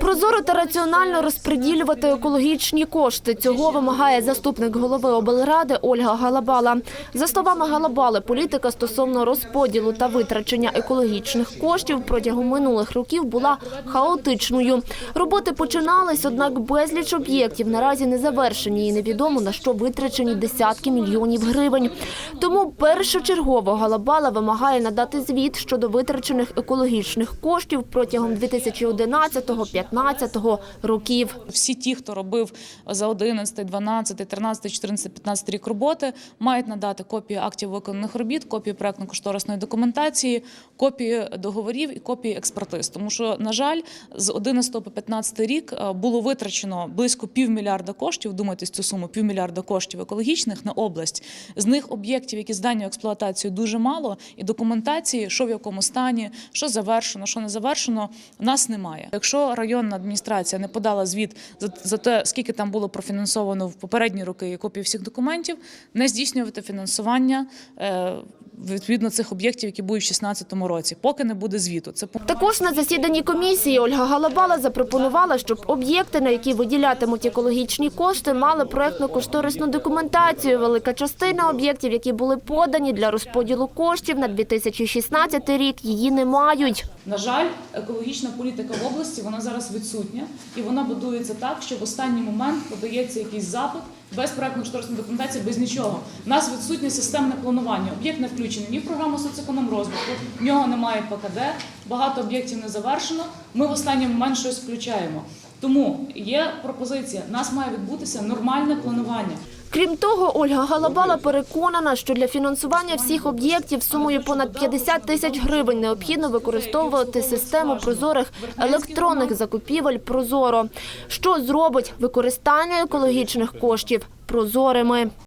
Прозоро та раціонально розподілювати екологічні кошти. Цього вимагає заступник голови облради Ольга Галабала. За словами Галабали, політика стосовно розподілу та витрачення екологічних коштів протягом минулих років була хаотичною. Роботи починались, однак безліч об'єктів наразі не завершені і невідомо на що витрачені десятки мільйонів гривень. Тому першочергово Галабала вимагає надати звіт щодо витрачених екологічних коштів протягом 2011-2015 років. Всі ті, хто робив за 11, 12, 13, 14, 15 рік роботи, мають надати копії актів виконаних робіт, копії проектно-кошторисної документації, копії договорів і копії експертиз. Тому що, на жаль, з 11 по 15 рік е, було витрачено близько півмільярда коштів. Думайте цю суму півмільярда коштів екологічних на область. З них об'єктів, які здані в експлуатацію, дуже мало, і документації, що в якому стані, що завершено, що не завершено, нас немає. Якщо районна адміністрація не подала звіт за, за те, скільки там було профінансовано в попередні роки і копії всіх документів, не здійснювати фінансування. Е, Відповідно цих об'єктів, які будуть в 2016 році, поки не буде звіту. Це Також на засіданні комісії Ольга Галабала запропонувала, щоб об'єкти, на які виділятимуть екологічні кошти, мали проектно-кошторисну документацію. Велика частина об'єктів, які були подані для розподілу коштів на 2016 рік, її не мають. На жаль, екологічна політика в області вона зараз відсутня, і вона будується так, що в останній момент подається якийсь запит без проектно-кошторисної документації, без нічого. У нас відсутнє системне планування. Об'єкт не включений ні в програму соцекономрозвитку, в нього немає ПКД, багато об'єктів не завершено. Ми в останній момент щось включаємо. Тому є пропозиція. Нас має відбутися нормальне планування. Крім того, Ольга Галабала переконана, що для фінансування всіх об'єктів сумою понад 50 тисяч гривень необхідно використовувати систему прозорих електронних закупівель «Прозоро», що зробить використання екологічних коштів прозорими.